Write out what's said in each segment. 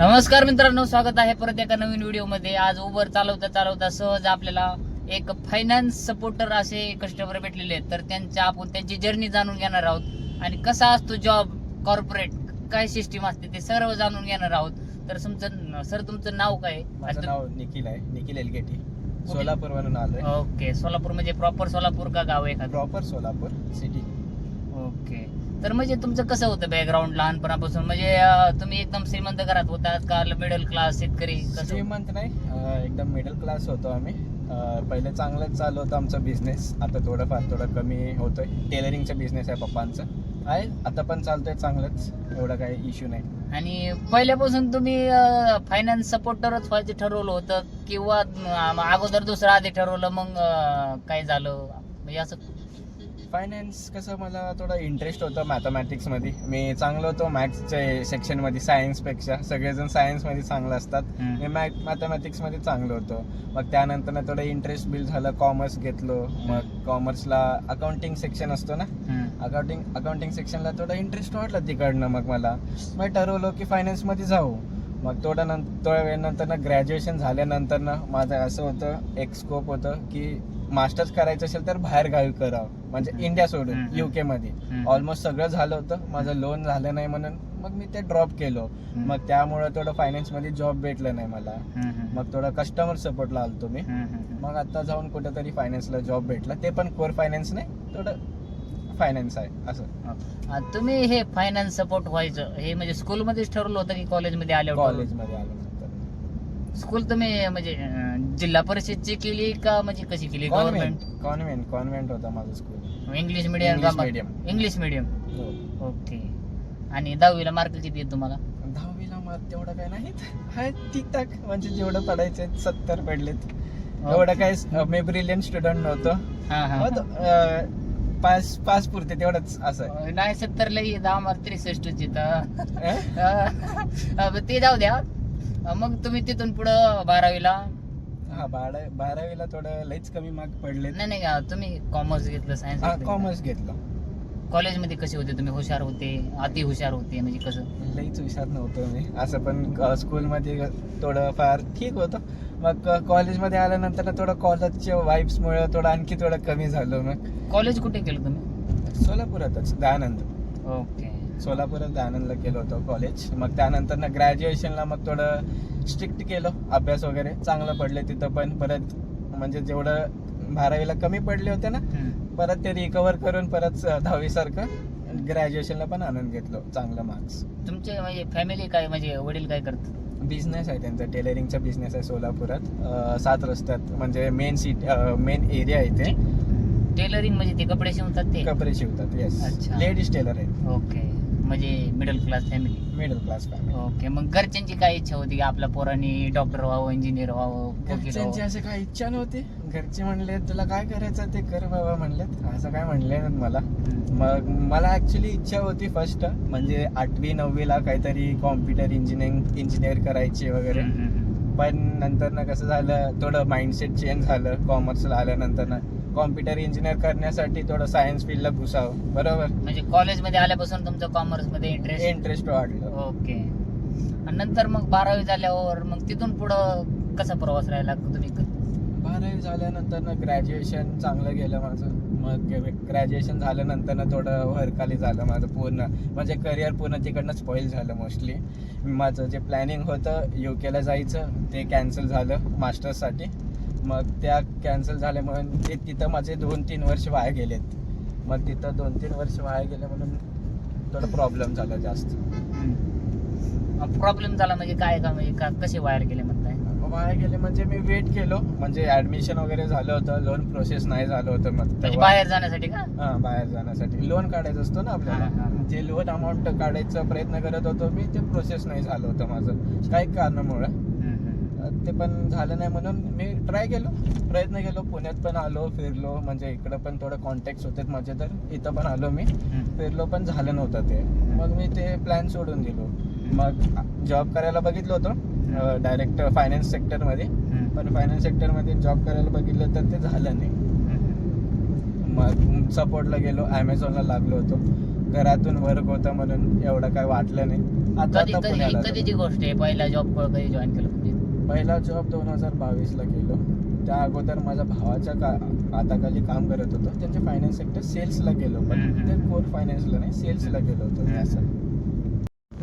नमस्कार मित्रांनो स्वागत आहे परत एका नवीन व्हिडिओमध्ये आज उबर चालवता चालवता सहज आपल्याला एक फायनान्स सपोर्टर असे कस्टमर भेटलेले आहेत. तर त्यांच्या आपण त्यांची जर्नी जाणून घेणार आहोत. आणि कसा असतो जॉब कॉर्पोरेट काय सिस्टीम असते ते सर्व जाणून घेणार आहोत. तर तुमचं सर तुमचं नाव काय आहे? माझं नाव निखिल आहे. निखिल एलगेटी. सोलापूर वरून आलोय. ओके. सोलापूर म्हणजे प्रॉपर सोलापूर का गाव आहे एखादं? Proper Solapur city okay. तर म्हणजे तुमचं कसं होतं बॅकग्राऊंड लहानपणापासून? म्हणजे तुम्ही एकदम श्रीमंत घरात होतात का? मिडल क्लास शेतकरी कसं श्रीमंत नाही एकदम मिडल क्लास होतो आम्ही. पहिले चांगलंच चालू होतं आमचं बिझनेस आता थोडंफार थोडं कमी होतोय. टेलरिंगचा बिझनेस आहे पप्पांचं. आहे आता पण चालतंय चांगलंच. एवढा काही इश्यू नाही. आणि पहिल्यापासून तुम्ही फायनान्स सपोर्टरच व्हायचं ठरवलं होतं? किंवा अगोदर दुसरं आधी ठरवलं मग काय झालं? म्हणजे असं फायनान्स कसं मला थोडा इंटरेस्ट होता मॅथमॅटिक्समध्ये मी चांगलं होतो मॅथ्सच्या सेक्शनमध्ये सायन्सपेक्षा सगळेजण सायन्समध्ये चांगलं असतात. मी मॅथ मॅथमॅटिक्समध्ये चांगलं होतो. मग त्यानंतर ना थोडं इंटरेस्ट बिल्ड झालं कॉमर्स घेतलो. मग कॉमर्सला अकाउंटिंग सेक्शन असतो ना. अकाउंटिंग अकाउंटिंग सेक्शनला थोडा इंटरेस्ट वाटला तिकडनं मग मला. मग ठरवलं की फायनान्समध्ये जाऊ. मग थोड्या नंतर थोड्या वेळानंतर ना ग्रॅज्युएशन झाल्यानंतर ना माझं असं होतं एक स्कोप होतं की मास्टर्स करायचं असेल तर बाहेर गावी करावं म्हणजे. इंडिया सोडून. युके मध्ये. ऑलमोस्ट सगळं झालं होतं माझं लोन झालं नाही म्हणून मग मी ते ड्रॉप केलो. मग त्यामुळं थोडं फायनान्समध्ये जॉब भेटलं नाही मला. मग थोडं कस्टमर सपोर्टला आलतो मी. मग आता जाऊन कुठेतरी फायनान्सला जॉब भेटला ते पण कोर फायनान्स नाही थोडं फायनान्स आहे असं तुम्ही हे फायनान्स सपोर्ट व्हायचं हे म्हणजे स्कूलमध्येच ठरवलं होतं की कॉलेजमध्ये आले कॉलेजमध्ये आलो स्कूल तुम्ही म्हणजे अं, जिल्हा परिषदची केली का म्हणजे कशी केली? गव्हर्नमेंट कॉन्व्हेंट कॉन्व्हेंट होता माझं school English medium medium. English medium. Okay आणि दहावीला मार्क किती आहेत तुम्हाला? दहावीला मार्क तेवढं काय नाहीत. आहे ठीकठाक. म्हणजे जेवढं पडायचे सत्तर पडलेत. एवढं काय मी ब्रिलियंट स्टुडंट नव्हतो. हा हा अं, पास पास पुरते तेवढंच असं. नाही सत्तर लई दहा मार्क त्रेसष्टची अं? ते जाऊ द्या. मग तुम्ही तिथून पुढं बारावीला? हा बारा बारावीला थोडं लईच कमी मार्क पडले नाही नाही अं, तुम्ही कॉमर्स घेतलं हा सायन्स कॉमर्स घेतलं. कॉलेजमध्ये कसे होते तुम्ही? हुशार होते अति हुशार होते म्हणजे कसं? लईच हुशार नव्हतो मी. असं पण स्कूलमध्ये थोडं फार ठीक होतं. मग कॉलेजमध्ये आल्यानंतर ना थोडं कॉलेजच्या वाईब्समुळे थोडं आणखी थोडं कमी झालं मग. कॉलेज कुठे केलं तुम्ही? सोलापुरातच दयानंद ओके. सोलापुरात दयानंदला केलं होतं कॉलेज मग त्यानंतर ना ग्रॅज्युएशनला मग थोडं स्ट्रिक्ट केलं अभ्यास वगैरे चांगलं पडले तिथं पण. परत म्हणजे जेवढं बारावीला कमी पडले होते ना परत ते रिकवर करून परत दहावी सारखं ग्रॅज्युएशनला पण आणून घेतलं चांगलं मार्क्स तुमचे म्हणजे फॅमिली काय म्हणजे वडील काय करतात? बिझनेस आहे त्यांचा टेलरिंगचा बिझनेस आहे सोलापुरात. सात रस्त्यात म्हणजे मेन सिटी मेन एरिया आहे ते. टेलरिंग म्हणजे ते कपडे शिवतात ते? कपडे शिवतात येस. लेडीज टेलर आहे. ओके म्हणजे middle class family middle class family okay मग घरच्यांची काय इच्छा होती की आपल्या पोरांनी डॉक्टर व्हावं इंजिनियर व्हावं वकील घरच्यांची व्हावं? असं काही इच्छा नव्हती. घरचे म्हणले तुला काय करायचं ते कर बाबा म्हणलेत. असं काय म्हणले नाहीत मला. हम्म. मग मला ऍक्च्युली इच्छा होती फर्स्ट म्हणजे आठवी नववीला काहीतरी कॉम्प्युटर इंजिनिअरिंग इंजिनियर करायची वगैरे. हम्म, हम्म, हम्म. पण नंतर ना कसं झालं थोडं माइंडसेट चेंज झालं. कॉमर्सला आल्यानंतर ना कॉम्प्युटर इंजिनियर करण्यासाठी थोडं सायन्स फील्डला घुसावं. बरोबर? म्हणजे कॉलेजमध्ये आल्यापासून तुमचं कॉमर्समध्ये इंटरेस्ट इंटरेस्ट वाढलं. ओके आणि नंतर मग बारावी झाल्यावर मग तिथून पुढं कसा प्रवास राहिला तुम्ही? बारावी झाल्यानंतर ना ग्रॅज्युएशन चांगलं गेलं माझं. मग ग्रॅज्युएशन झाल्यानंतर ना थोडं वरखाली झालं माझं पूर्ण. म्हणजे करिअर पूर्ण तिकडनं स्पॉईल झालं मोस्टली माझं जे प्लॅनिंग होतं यू केला जायचं ते कॅन्सल झालं मास्टर्ससाठी मग त्या कॅन्सल झाल्यामुळे ते तिथं माझे दोन तीन वर्ष वाया गेलेत. मग तिथं दोन तीन वर्ष वाया गेले म्हणून थोडं प्रॉब्लेम झाला जास्त. प्रॉब्लेम झाला म्हणजे काय का म्हणजे का कसे वायर गेले म्हणताय? वाया गेले म्हणजे मी वेट केलो. म्हणजे ऍडमिशन वगैरे झालं होतं. लोन प्रोसेस नाही झालं होतं मग म्हणजे तेव्हा. बाहेर जाण्यासाठी का? हा बाहेर जाण्यासाठी. लोन काढायचं असतो ना हा, हा. आपल्याला जे लोन अमाऊंट काढायचा प्रयत्न करत होतो मी ते प्रोसेस नाही झालं होतं माझं. काही कारणामुळे. ते पण झालं नाही म्हणून मी ट्राय केलो प्रयत्न केलो. पुण्यात पण आलो फिरलो. म्हणजे इकडं पण थोडं कॉन्टॅक्ट होते माझे तर. इथं पण आलो मी. फिरलो पण झालं नव्हतं ते. मग मी ते प्लॅन सोडून दिलो. मग जॉब करायला बघितलं होतं. डायरेक्ट फायनान्स सेक्टरमध्ये. पण फायनान्स सेक्टरमध्ये जॉब करायला बघितलं तर ते झालं नाही. मग सपोर्टला गेलो. ॲमेझॉनला लागलो होतो. घरातून वर्क होतं म्हणून एवढं काय वाटलं नाही. आता कधी कधीची. गोष्ट आहे? पहिला जॉब कधी जॉईन केलं पहिला जॉब दोन हजार बावीसला केलो. त्या अगोदर माझ्या भावाच्या का हाताखाली काम करत होतो. त्यांच्या फायनान्स सेक्टर सेल्सला गेलो. पण ते. कोर फायनान्सला नाही सेल्सला गेलो होतो. असं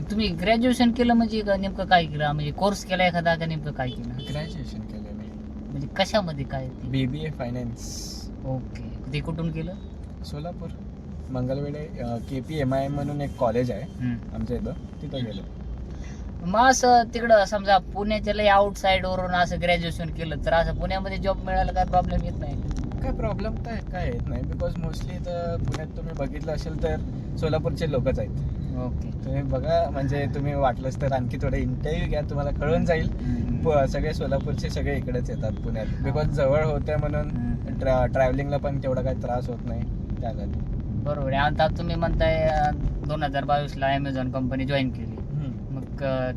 तुम्ही ग्रॅज्युएशन केलं म्हणजे का नेमकं काय केलं? म्हणजे कोर्स केला एखादा का नेमकं काय केलं? ग्रॅज्युएशन केलं मी. म्हणजे कशामध्ये काय बी बी ए फायनान्स ओके. ते कुठून केलं? Solapur. Mangalvedhe K P M I म्हणून एक कॉलेज आहे. हम्म. आमच्या इथं. तिथं गेलो. मग असं तिकडं समजा पुण्याच्या लय आउटसाईड वरून असं ग्रॅज्युएशन केलं तर असं पुण्यामध्ये जॉब मिळायला काय प्रॉब्लेम येत नाही? काय प्रॉब्लेम तर काय येत नाही. बिकॉज मोस्टली तर पुण्यात तुम्ही बघितलं असेल तर सोलापूरचे लोकच आहेत. ओके तुम्ही बघा म्हणजे तुम्ही वाटलंच तर आणखी थोडं इंटरव्ह्यू घ्या तुम्हाला कळून जाईल. प- सगळे सोलापूरचे सगळे इकडेच येतात पुण्यात. बिकॉज जवळ होते म्हणून ट्रॅ ट्रॅव्हलिंगला पण तेवढा काही त्रास होत नाही त्यासाठी. बरोबर आहे. आता तुम्ही म्हणताय दोन हजार बावीसला अमेझॉन कंपनी जॉईन केली.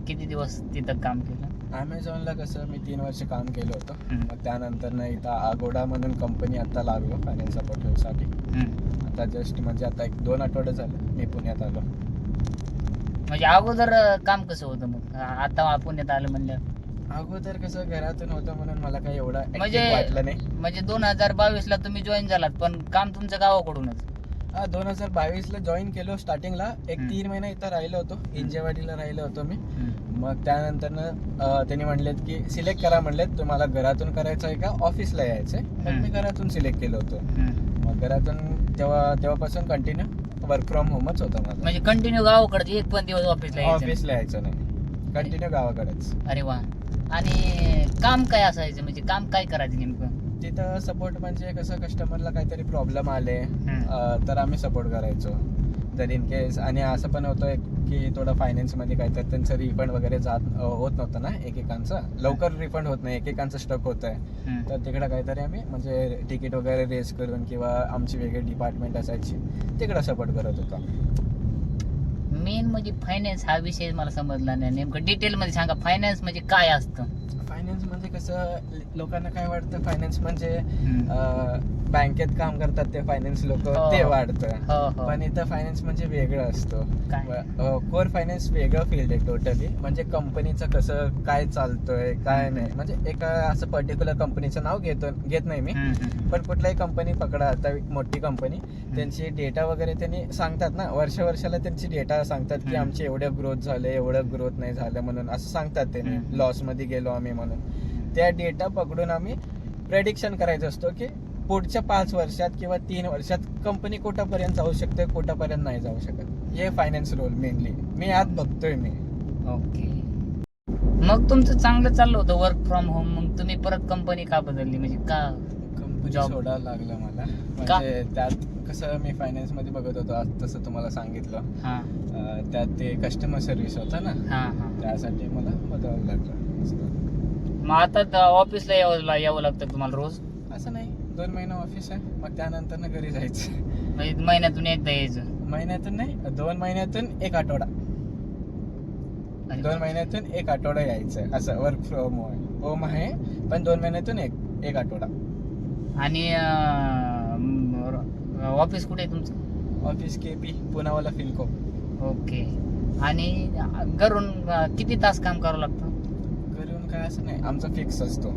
किती दिवस तिथं काम केलं? ॲमेझॉनला कसं मी तीन वर्ष काम केलं होतं. हम्म. मग त्यानंतर ना इथं आगोडा म्हणून कंपनी आता लागलो फायनान्स सपोर्टसाठी हम्म. आता जस्ट म्हणजे आता एक दोन आठवडे झाले मी पुण्यात आलो. म्हणजे अगोदर अं, काम कसं होतं मग? आ- आता पुण्यात आलं म्हणलं अगोदर कसं घरातून होतं म्हणून मला काही एवढं म्हणजे- वाटलं नाही. म्हणजे दोन हजार बावीस ला तुम्ही जॉईन झालात पण काम तुमचं गावाकडूनच. दोन हजार बावीसला जॉईन केलो स्टार्टिंगला एक. तीन महिना इथं राहिलो होतो. इंजेवाडीला राहिलो होतो मी. मग त्यानंतर त्यांनी म्हणलेत की सिलेक्ट करा म्हणलेत. तुम्हाला घरातून करायचं आहे का? ऑफिसला यायचं आहे. मी घरातून सिलेक्ट केलं होतं. मग घरातून तेव्हा तेव्हापासून कंटिन्यू वर्क फ्रॉम होमच होतं माझं. म्हणजे कंटिन्यू गावाकडे एक पण दिवस ऑफिसला यायचं नाही. ऑफिसला यायचं नाही. कंटिन्यू गावाकडेच. अरे वा. आणि काम काय असायचं? म्हणजे काम काय करायचं नेमकं? तिथं सपोर्ट म्हणजे कसं कस्टमरला काहीतरी प्रॉब्लेम आले. अं, तर आम्ही सपोर्ट करायचो. तर इन केस आणि असं पण होतं की थोडं फायनान्समध्ये काहीतरी त्यांचं रिफंड वगैरे जात अं, होत नव्हतं ना एकेकांचं. लवकर रिफंड होत नाही एकेकांचं स्टक होत आहे. तर तिकडं काहीतरी आम्ही म्हणजे तिकीट वगैरे रेस करून किंवा आमची वेगळी डिपार्टमेंट असायची तिकडं सपोर्ट करत होतो. मेन म्हणजे फायनान्स हा विषय मला समजला नाही. नेमकं डिटेल मध्ये सांगा फायनान्स म्हणजे काय असतं? फायनान्स म्हणजे कसं लोकांना काय वाटतं? फायनान्स म्हणजे बँकेत काम करतात ते फायनान्स लोक हो. ते वाढतं. हो हो. पण इथं फायनान्स म्हणजे वेगळं असतं. कोर फायनान्स वेगळं फील्ड आहे टोटली म्हणजे कंपनीचं कसं काय चालतोय काय नाही. म्हणजे एका असं पर्टिक्युलर कंपनीचं नाव घेतो घेत नाही मी. पण कुठलाही कंपनी पकडा आता एक मोठी कंपनी त्यांची डेटा वगैरे त्यांनी सांगतात ना. वर्ष वर्षाला त्यांची डेटा सांगतात की. आमचे एवढं ग्रोथ झाले एवढं ग्रोथ नाही झालं म्हणून असं सांगतात त्यांनी. लॉसमध्ये गेलो आम्ही म्हणून. त्या डेटा पकडून आम्ही प्रेडिक्शन करायचं असतो की पुढच्या पाच वर्षात किंवा तीन वर्षात कंपनी कुठंपर्यंत जाऊ शकते कुठंपर्यंत नाही जाऊ शकत. हे फायनान्स रोल मेनली मी आज बघतोय मी. ओके मग तुमचं चांगलं चाललं होतं वर्क फ्रॉम होम मग तुम्ही परत कंपनी का बदलली? म्हणजे का कंपनी Job. सोडायला लागलं मला. म्हणजे त्यात कसं मी फायनान्समध्ये बघत होतो आज तसं तुम्हाला सांगितलं. हा. अं, त्यात ते कस्टमर सर्व्हिस होता ना. हा हा. त्यासाठी मला बदलावं लागलं. मग आता ऑफिसला यावं यावं लागतं तुम्हाला रोज? असं नाही. दोन महिना ऑफिस आहे. मग त्यानंतर ना घरी जायचं. म्हणजे महिन्यातून एकदा यायचं. महिन्यातून नाही दोन महिन्यातून एक आठवडा. दोन महिन्यातून एक आठवडा यायचं. असं वर्क फ्रॉम होम आहे. पण दोन महिन्यातून एक एक आठवडा. आणि ऑफिस कुठे आहे तुमचं? ऑफिस के पी पुनावाला फिल्को ओके आणि घरून अं, किती तास काम करावं लागतं? काय असं नाही. आमचा फिक्स असतो.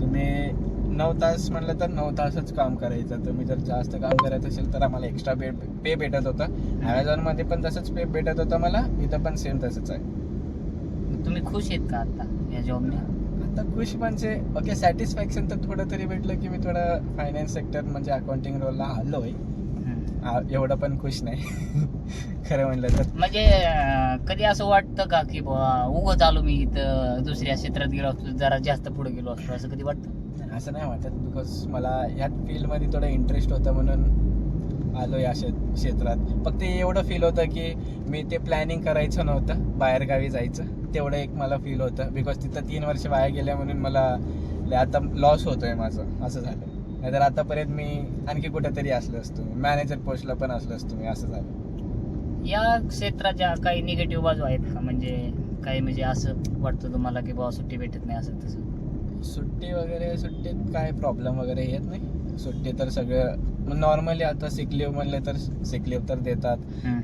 तुम्ही नऊ तास म्हणलं तर नऊ तासच काम करायचं. तुम्ही जर जास्त काम करायचं असेल तर आम्हाला एक्स्ट्रा पे पे भेटत होतं. ॲमेझॉनमध्ये पण तसंच पे भेटत होतं मला. इथं पण सेम तसंच आहे. तुम्ही खुश आहेत का आता या जॉबने आता खुश म्हणजे ओके सॅटिस्फॅक्शन तर थोडं तरी भेटलं की मी थोडं फायनान्स सेक्टर म्हणजे अकाउंटिंग रोलला आलोय. आ- एवढं पण खुश नाही. खरं म्हणलं तर. म्हणजे कधी असं वाटतं का की उगच आलो मी इथं दुसऱ्या क्षेत्रात गेलो असतो जरा जास्त पुढे गेलो असतो असं कधी वाटतं? असं नाही वाटत बिकॉज मला ह्या फील्डमध्ये थोडं इंटरेस्ट होतं म्हणून आलो या क्षे क्षेत्रात. फक्त एवढं फील होतं की मी ते प्लॅनिंग करायचं नव्हतं बाहेरगावी जायचं. तेवढं एक मला फील होतं बिकॉज तिथं तीन वर्ष वाया गेल्या म्हणून मला आता लॉस होतोय माझं असं झालं. नाहीतर आतापर्यंत मी आणखी कुठेतरी असलो असतो. मॅनेजर पोस्टला पण असलो असतो मी असं झालं. या क्षेत्राच्या काही निगेटिव्ह बाजू आहेत का? म्हणजे काही म्हणजे असं वाटतं तुम्हाला की बाबा सुट्टी भेटत नाही असं तसं? सुट्टी वगैरे सुट्टीत काय प्रॉब्लेम वगैरे येत नाही. सुट्टी तर सगळं नॉर्मली आता सिकलीव म्हणलं तर सिकलीव तर देतात.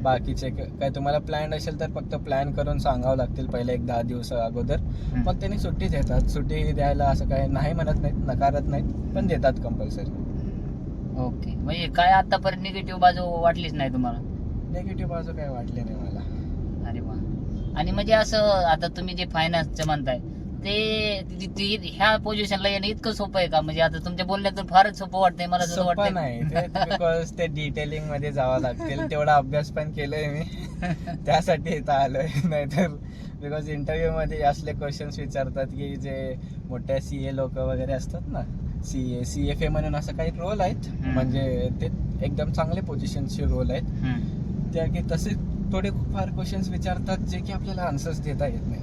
बाकीचे काय तुम्हाला प्लॅन असेल तर फक्त प्लॅन करून सांगावं लागतील पहिले एक दहा दिवस अगोदर. मग त्यांनी सुट्टी देतात. सुट्टी द्यायला असं काय नाही म्हणत नाहीत नकारत नाहीत पण देतात कंपल्सरी ओके. म्हणजे काय आतापर्यंत निगेटिव्ह बाजू वाटलीच नाही तुम्हाला? नेगेटिव्ह बाजू काय वाटले नाही मला. अरे वा. आणि म्हणजे असं आता तुम्ही जे फायनान्सचं म्हणताय ते ह्या पोझिशनला येणं इतकं सोपं आहे का? म्हणजे आता तुमच्या बोलण्यातून फारच सोपं वाटतंय मला असं सोपं वाटतंय. नाही. ते बिकॉज ते डिटेलिंगमध्ये जावं लागतील. तेवढा अभ्यास पण केलोय मी. त्यासाठी इथं आलोय. नाहीतर बिकॉज इंटरव्ह्यू मध्ये असले क्वेश्चन्स विचारतात की जे मोठ्या सी ए लोक वगैरे असतात ना C A C F A म्हणून असं काही रोल आहेत. हम्म. म्हणजे ते एकदम चांगले पोझिशनचे रोल आहेत. हम्म. त्या की तसे थोडे खूप फार क्वेश्चन्स विचारतात जे की आपल्याला आन्सर्स देता येत नाही.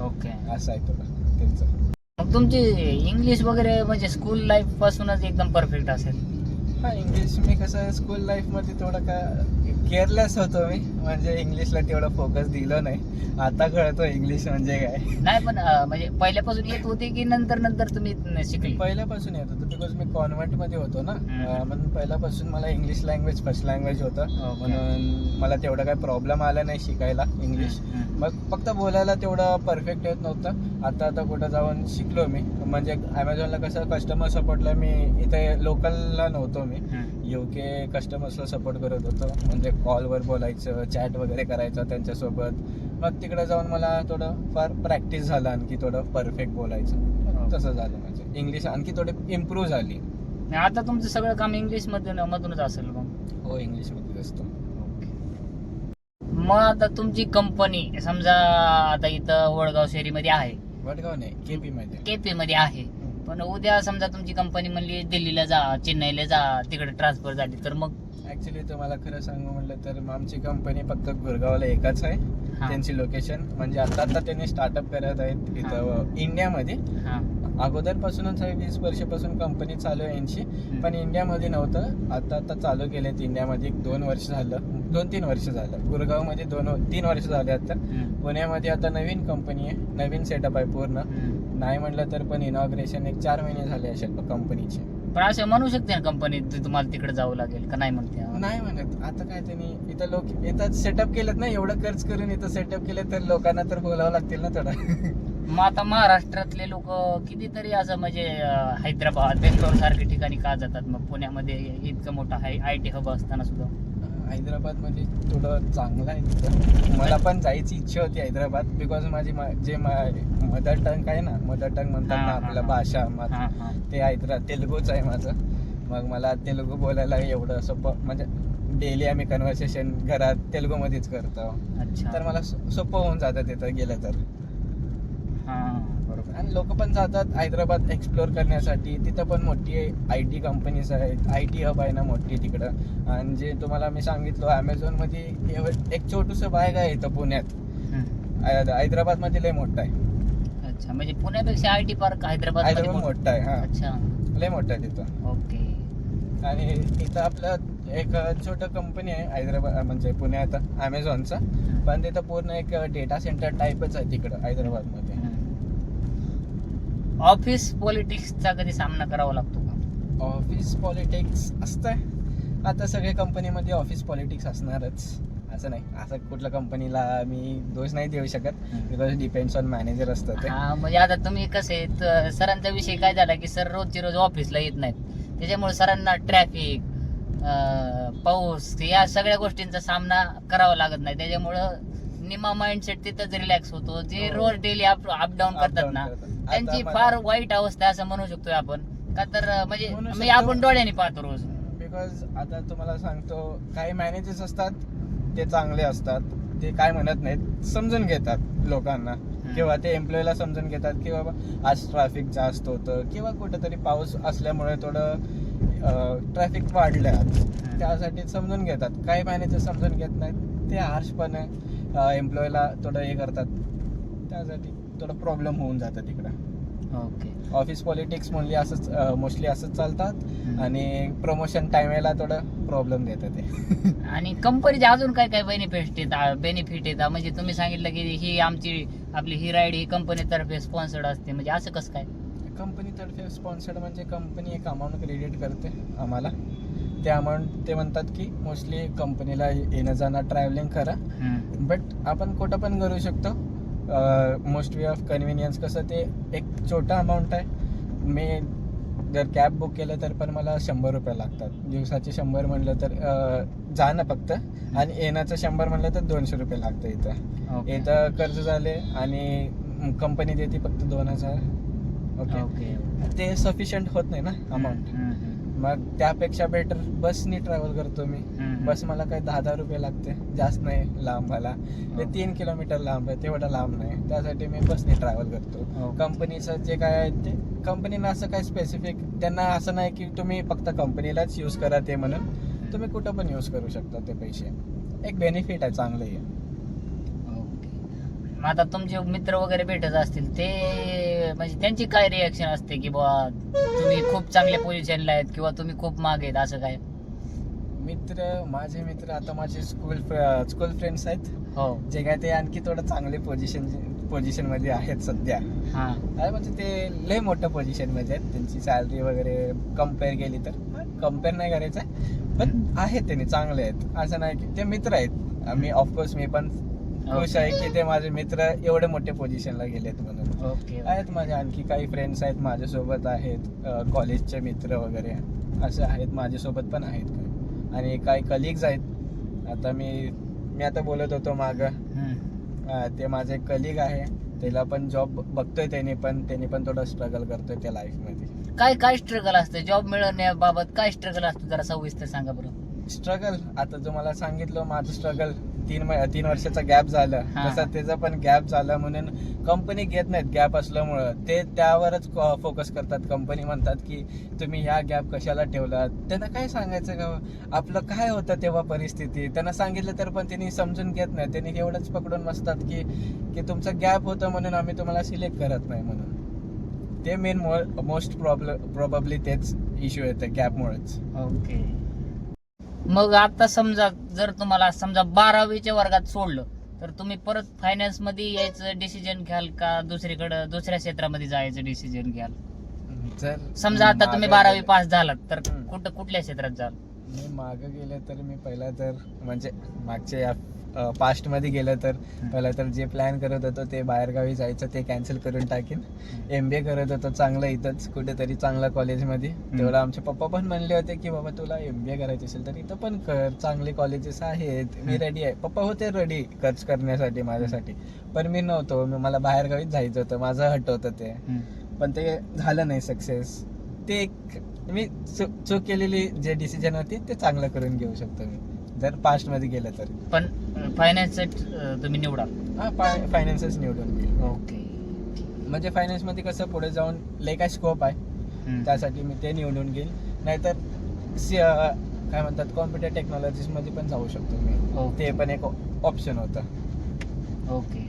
ओके असं आहे थोडं. त्यांचं. मग तुमची इंग्लिश वगैरे म्हणजे स्कूल लाईफ पासूनच एकदम परफेक्ट असेल. हा इंग्लिश मी कसं स्कूल लाईफमध्ये थोडं का केअरलेस होतो मी. म्हणजे इंग्लिशला तेवढं फोकस दिलं नाही. आता कळतो इंग्लिश म्हणजे काय. नाही पण अं, म्हणजे पहिल्यापासून येत होते की नंतर नंतर तुम्ही शिकले? पहिल्यापासून येत होतं बिकॉज मी कॉन्व्हेंटमध्ये होतो ना. हम्म. अं, म्हणून पहिल्यापासून मला इंग्लिश लँग्वेज फर्स्ट लँग्वेज होतं. Okay. म्हणून मला तेवढा काही प्रॉब्लेम आला नाही शिकायला इंग्लिश हम्म. मग फक्त बोलायला तेवढं परफेक्ट येत नव्हतं. आता आता कुठं जाऊन शिकलो मी. म्हणजे ॲमेझॉनला कसं कस्टमर सपोर्टला मी इथे लोकलला नव्हतो मी. हम्म. यू के कस्टमर्सला सपोर्ट करत होतो. म्हणजे कॉलवर बोलायचं चॅट वगैरे करायचं त्यांच्यासोबत. मग तिकडे जाऊन मला थोडं फार प्रॅक्टिस झालं आणखी थोडं परफेक्ट बोलायचं. मग तसं झालं म्हणजे इंग्लिश आणखी थोडी इम्प्रूव्ह झाली. आता तुमचं सगळं काम इंग्लिश मधून मधूनच असेल मग? हो इंग्लिशमध्ये असतो. मग आता तुमची कंपनी समजा आता इथं वडगाव शहरीमध्ये आहे. वडगाव नाही के मध्ये. केपी मध्ये आहे. पण उद्या समजा तुमची कंपनी म्हणली दिल्लीला जा चेन्नईला जा तिकडे ट्रान्सफर झाली तर मग? ऍक्च्युली तुम्हाला खरं सांगू म्हटलं तर आमची कंपनी फक्त गुरगावला एकच आहे. त्यांची लोकेशन म्हणजे आता आता त्यांनी स्टार्टअप करत आहेत इथं इंडियामध्ये. अगोदरपासूनच आहे वीस वर्षापासून कंपनी चालू आहे यांची. पण इंडियामध्ये नव्हतं. आता आता चालू केले इंडियामध्ये. एक दोन वर्ष झालं. दोन तीन वर्ष झालं. गुरगावमध्ये दोन तीन वर्ष झाले आता. पुण्यामध्ये आता नवीन कंपनी आहे. नवीन सेटअप आहे पूर्ण. नाही म्हटलं तर पण इनॉग्रेशन एक चार महिने झाले असेल कंपनीचे पण असं म्हणू शकते ना कंपनी तुम्हाला तिकडे जावं लागेल का नाही म्हणते नाही म्हणत. आता काय त्यांनी इथं लोक इथं सेटअप केलं ना एवढं खर्च करून इथं सेटअप केलं तर लोकांना तर बोलावं लागतील ना थोडं. मग आता महाराष्ट्रातले लोक कितीतरी असं म्हणजे हैदराबाद बेंगलोर सारख्या ठिकाणी का जातात? मग पुण्यामध्ये इतकं मोठं आय टी हब असताना सुद्धा. हैदराबादमध्ये थोडं चांगलं आहे तिथं. मला पण जायची इच्छा होती हैदराबाद बिकॉज माझी मा- जे मदर टंग आहे ना मदर टंग म्हणतात ना आपलं. भाषा. ते हैदरा तेलुगूच आहे माझं. मग मला तेलुगू बोलायला एवढं सोपं म्हणजे डेली आम्ही कन्व्हर्सेशन घरात तेलुगूमध्येच करतो. तर मला सोपं होऊन जातं तिथं गेलं तर. बरोबर. आणि लोक पण जातात हैदराबाद एक्सप्लोर करण्यासाठी. तिथं पण मोठी आय टी कंपनीज आहेत. आय टी हब आहे ना मोठी तिकडं. आणि जे तुम्हाला मी सांगितलं अमेझॉनमध्ये एक छोटूसं बाग आहे इथं पुण्यात. हैदराबादमध्ये लय मोठं आहे. अच्छा म्हणजे पुण्यापेक्षा I T park Hyderabad Hyderabad मोठं. आहे हा. अच्छा. लय मोठं आहे तिथं. ओके. आणि इथं आपलं एक छोटं कंपनी आहे हैदराबाद म्हणजे पुण्यात अमेझॉनचा पण तिथं पूर्ण एक डेटा सेंटर टाईपच आहे तिकडं हैदराबादमध्ये. ऑफिस पॉलिटिक्सचा कधी सामना करावा लागतो का? ऑफिस पॉलिटिक्स असतंय. आता सगळ्या कंपनीमध्ये ऑफिस पॉलिटिक्स असणारच. असं नाही. असं कुठल्या कंपनीला मी दोष नाही देऊ शकत. बिकॉज डिपेंड्स ऑन मॅनेजर असतं ते. हा म्हणजे आता तुम्ही कसे त- सरांचा विषय काय झाला की सर रोजची रोज ऑफिसला येत नाहीत. त्याच्यामुळे सरांना ट्रॅफिक पाऊस या सगळ्या गोष्टींचा सामना करावा लागत नाही. त्याच्यामुळं निमा माइंडसेट तिथंच रिलॅक्स होतो जे हो. रोज डेली अप डाऊन करतात ना त्यांची फार वाईट अवस्था असं म्हणू शकतोय आपण. का तर म्हणजे म्हणू म्हणजे शकतो. आपण डोळ्याने पाहतो रोज. बिकॉज आता तुम्हाला सांगतो काही मॅनेजर्स असतात ते चांगले असतात ते काय म्हणत नाहीत समजून घेतात लोकांना. किंवा ते एम्प्लॉयला समजून घेतात की बाबा आज ट्रॅफिक जास्त होतं किंवा कुठेतरी पाऊस असल्यामुळे थोडं ट्रॅफिक वाढलं त्यासाठी समजून घेतात. काही मॅनेजर समजून घेत नाहीत ते हार्शपणे एम्प्लॉयला थोडं हे करतात. त्यासाठी थोडं प्रॉब्लेम होऊन जातं तिकडं. ओके ऑफिस पॉलिटिक्स मोस्टली असंच मोस्टली असंच चालतात आणि प्रमोशन टायमेला थोडं प्रॉब्लेम देतं ते. आणि कंपनीचे अजून काय काय बेनिफिट येतात बेनिफिट येतात म्हणजे तुम्ही सांगितलं की ही आमची आपली ही राईड ही कंपनीतर्फे स्पॉन्सर्ड असते. म्हणजे असं कसं काय? कंपनीतर्फे स्पॉन्सर्ड म्हणजे कंपनी एक अमाऊंट क्रेडिट करते आम्हाला. ते अमाऊंट ते म्हणतात की मोस्टली कंपनीला येणं जाणं ट्रॅव्हलिंग करा. बट आपण कुठं पण करू शकतो. मोस्ट वे ऑफ कन्व्हिनियन्स कसं ते एक छोटा अमाऊंट आहे. मी जर कॅब बुक केलं तर पण मला शंभर रुपये लागतात. दिवसाचे शंभर म्हणलं तर जाणं फक्त. आणि येण्याचं शंभर म्हणलं तर दोनशे रुपये लागतं इथं. इथं कर्ज झाले आणि कंपनी देते फक्त दोन हजार. ओके. ओके. ते सफिशियंट होत नाही ना अमाऊंट मग त्यापेक्षा बेटर बसनी ट्रॅव्हल करतो मी. बस मला काय दहा दहा रुपये लागते जास्त नाही लांब मला ते. तीन किलोमीटर लांब आहे तेवढं लांब नाही त्यासाठी मी बसने ट्रॅव्हल करतो. कंपनीचं जे काय आहे ते कंपनीनं असं काय स्पेसिफिक त्यांना असं नाही की तुम्ही फक्त कंपनीलाच यूज करा ते म्हणून तुम्ही कुठं पण यूज करू शकता ते पैसे एक बेनिफिट आहे चांगलं आहे. मग आता तुमचे मित्र वगैरे भेटत असतील ते म्हणजे त्यांची काय रिॲक्शन असते की बुवा तुम्ही खूप चांगल्या पोझिशनला आहेत किंवा तुम्ही खूप मागे आहेत असं काय? मित्र माझे मित्र आता माझे स्कूल स्कूल फ्रेंड्स आहेत. हो. जे काय ते आणखी थोडं चांगले पोझिशन पोझिशनमध्ये आहेत सध्या. हा. म्हणजे ते लय मोठ्या पोझिशनमध्ये आहेत. त्यांची सॅलरी वगैरे कंपेअर केली तर कंपेअर नाही करायचं पण आहेत त्यांनी चांगले आहेत. असं नाही की ते मित्र आहेत. मी ऑफकोर्स मी पण खुश आहे की ते माझे मित्र एवढे मोठे पोझिशनला गेलेत म्हणून. ओके आहेत माझे आणखी काही फ्रेंड्स आहेत माझ्यासोबत आहेत कॉलेजचे मित्र वगैरे. असे आहेत माझ्यासोबत पण आहेत. काही आणि काही कलिग्स आहेत. आता मी मी आता बोलत होतो मागं. ते माझे कलिग आहे. त्याला पण जॉब बघतोय त्याने पण. त्याने पण थोडं स्ट्रगल करतोय त्या लाईफमध्ये. काय काय स्ट्रगल असतं? जॉब मिळवण्याबाबत काय स्ट्रगल असतं? जरा सविस्तर सांगा बरं. स्ट्रगल आता जो मला सांगितलं माझं स्ट्रगल तीन मै- तीन वर्षाचा गॅप झालं. हा. तसं त्याचा पण गॅप झाला म्हणून कंपनी घेत नाहीत गॅप असल्यामुळं. ते त्यावरच फोकस करतात. कंपनी म्हणतात की तुम्ही ह्या गॅप कशाला ठेवला त्यांना काय सांगायचं का आपलं काय होतं तेव्हा परिस्थिती? त्यांना सांगितलं तर पण त्यांनी समजून घेत नाही त्यांनी एवढंच पकडून बसतात की की तुमचा गॅप होतं म्हणून आम्ही तुम्हाला सिलेक्ट करत नाही म्हणून. ते मेन मोस्ट प्रॉब्लेम प्रॉब्ली तेच इश्यू येतं गॅपमुळेच ओके मग आता समजा जर तुम्हाला समजा बारावीच्या वर्गात सोडलं तर तुम्ही परत फायनान्समध्ये यायचं डिसिजन घ्याल का? दुसरीकडे दुसऱ्या क्षेत्रामध्ये जायचं डिसिजन घ्याल? समजा आता तुम्ही बारावी पास झालात तर. कुठं कुठल्या क्षेत्रात जाल? मी मागं गेलं तर मी पहिला तर म्हणजे मागच्या या पास्टमध्ये गेलं तर पहिला तर जे प्लॅन करत होतो ते बाहेरगावी जायचं ते कॅन्सल करून टाकीन. एम बी ए करत होतो चांगलं इथंच कुठेतरी चांगल्या कॉलेजमध्ये. तेवढं आमचे पप्पा पण म्हणले होते की बाबा तुला एम बी ए करायचं असेल तर इथं पण कर चांगले कॉलेजेस आहेत मी. रेडी आहे. पप्पा होते रेडी खर्च करण्यासाठी माझ्यासाठी. पण मी नव्हतो मी- मला बाहेरगावीच जायचं होतं माझं हट होतं ते. पण ते झालं नाही सक्सेस ते एक मी चूक चूक केलेली जे डिसिजन होती ते चांगलं करून घेऊ शकतो मी. जर पास्टमध्ये गेलं तर. पण फायनान्स तुम्ही निवडाल. हा फायनान्सच निवडून घेईल. ओके म्हणजे फायनान्समध्ये कसं पुढे जाऊन लय काय स्कोप आहे. त्यासाठी मी ते निवडून घेईल. नाहीतर काय म्हणतात कॉम्प्युटर टेक्नॉलॉजीजमध्ये पण जाऊ शकतो मी. ते पण एक ऑप्शन होतं. ओके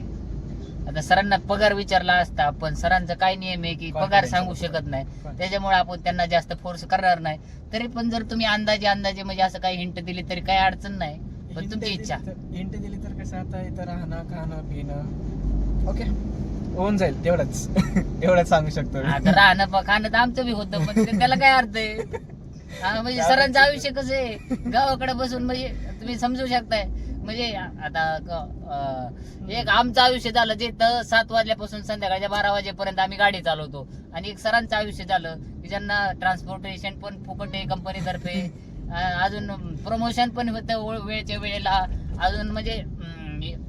आता सरांना पगार विचारला असता पण सरांचा काय नियम आहे की पगार सांगू. शकत नाही. त्याच्यामुळे आपण त्यांना जास्त फोर्स करणार नाही. तरी पण जर तुम्ही अंदाजे अंदाजे म्हणजे असं काही हिंट दिली तरी काही अडचण नाही. पण तुमची इच्छा. hint दिली तर कसं आता इथं राहणं खाणं पिणं. ओके होऊन जाईल तेवढंच. एवढंच सांगू शकतो. आता राहणं प- खाणं तर आमचं बी होतं पण त्याला काय अर्थ आहे? म्हणजे सरांचं आयुष्य कसं आहे? गावाकडे बसून म्हणजे तुम्ही समजू शकताय. म्हणजे आता क- अं, एक आमचं आयुष्य झालं जे तर सात वाजल्यापासून संध्याकाळच्या बारा वाजेपर्यंत आम्ही गाडी चालवतो. आणि एक सरांचं आयुष्य झालं की ज्यांना ट्रान्सपोर्टेशन पण फुकट आहे कंपनीतर्फे अं, अजून प्रमोशन पण होतं व- वेळच्या वेळेला. अजून म्हणजे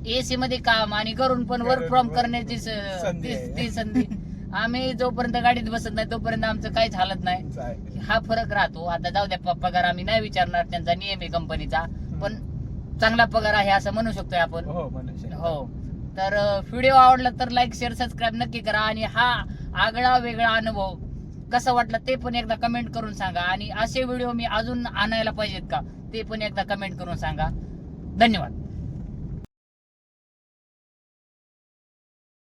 एसी मध्ये काम आणि घरून पण वर्क फ्रॉम करण्याची स- संधी ती आहे. ती संधी. आम्ही जोपर्यंत गाडीत बसत नाही तोपर्यंत आमचं काहीच हालत नाही. चालेल. हा फरक राहतो. आता जाऊ द्या प- पगार आम्ही नाही विचारणार त्यांचा नियम आहे कंपनीचा. पण चांगला पगार आहे असं म्हणू शकतोय आपण. हो म्हणू शकतो. हो. तर व्हिडिओ आवडला तर लाईक शेअर सबस्क्राईब नक्की करा आणि हा आगळा वेगळा अनुभव कसा वाटला ते पण एकदा कमेंट करून सांगा आणि असे व्हिडिओ मी अजून आणायला पाहिजेत का ते पण एकदा कमेंट करून सांगा. धन्यवाद.